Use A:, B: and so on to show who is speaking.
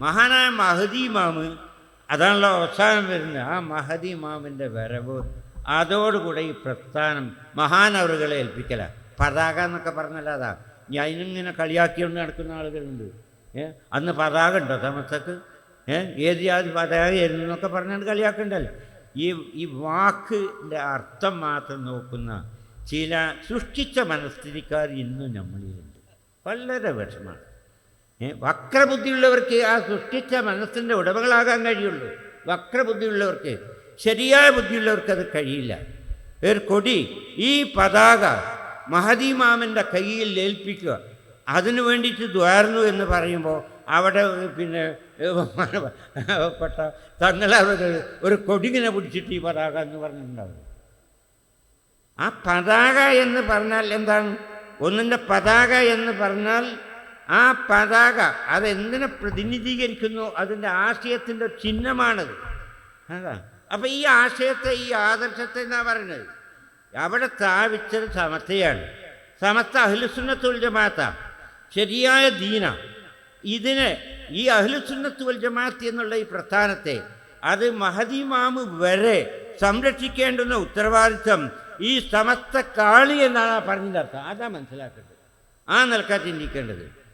A: മഹാനായ മഹദി മാമ് അതാണല്ലോ അവസാനം വരുന്നത്. ആ മഹദി മാമിന്റെ വരവ് അതോടുകൂടെ ഈ പ്രസ്ഥാനം മഹാനവറുകളെ ഏൽപ്പിക്കല. പതാക എന്നൊക്കെ പറഞ്ഞാൽ അതാ. അതിനിങ്ങനെ കളിയാക്കിക്കൊണ്ട് നടക്കുന്ന ആളുകളുണ്ട്. ഏ? അന്ന് പതാക ഉണ്ടോ തമസക്ക്? ഏ? ഏത് ജാതി പതാകയായിരുന്നു എന്നൊക്കെ പറഞ്ഞാൽ കളിയാക്കണ്ടല്ലോ. ഈ ഈ വാക്കിന്റെ അർത്ഥം മാത്രം നോക്കുന്ന ചില സൃഷ്ടിച്ച മനസ്ഥിതിക്കാർ ഇന്നും നമ്മളിലുണ്ട്. വളരെ വിഷമാണ് വക്രബുദ്ധിയുള്ളവർക്ക് ആ സൃഷ്ടിച്ച മനസ്സിന്റെ ഉടമകളാകാൻ കഴിയുള്ളൂ. വക്രബുദ്ധിയുള്ളവർക്ക് ശരിയായ ബുദ്ധിയുള്ളവർക്ക് അത് കഴിയില്ല. ഒരു കൊടി ഈ പതാക മഹദീമാമന്റെ കയ്യിൽ ഏൽപ്പിക്കുക അതിനു വേണ്ടിയിട്ട് ദ്വാരുന്നു എന്ന് പറയുമ്പോൾ അവിടെ പിന്നെ പെട്ട തങ്ങളവർ ഒരു കൊടിങ്ങനെ പിടിച്ചിട്ട് ഈ പതാക എന്ന് പറഞ്ഞിട്ടുണ്ടാവും. ആ പതാക എന്ന് പറഞ്ഞാൽ എന്താണ്? ഒന്നിന്റെ പതാക എന്ന് പറഞ്ഞാൽ ആ പതാക അതെന്തിനെ പ്രതിനിധീകരിക്കുന്നു? അതിന്റെ ആശയത്തിന്റെ ചിഹ്നമാണത്. അതാ. അപ്പം ഈ ആശയത്തെ ഈ ആദർശത്തെ എന്നാ പറയുന്നത്? അവിടെ സ്ഥാപിച്ചത് സമത്തെയാണ് സമത്ത അഹ്ലുസുന്നത്തുൽ ജമാത്ത ശരിയായ ദീന. ഇതിനെ ഈ അഹ്ലുസുന്നത്തുൽ ജമാഅത്ത് എന്നുള്ള ഈ പ്രസ്ഥാനത്തെ അത് മഹദിമാമ് വരെ സംരക്ഷിക്കേണ്ടുന്ന ഉത്തരവാദിത്വം ഈ സമസ്ത കാളി എന്നാണ് പറഞ്ഞതർത്ഥം അതാ മനസ്സിലാക്കേണ്ടത്. ആ നിലക്കാ ചിന്തിക്കേണ്ടത്.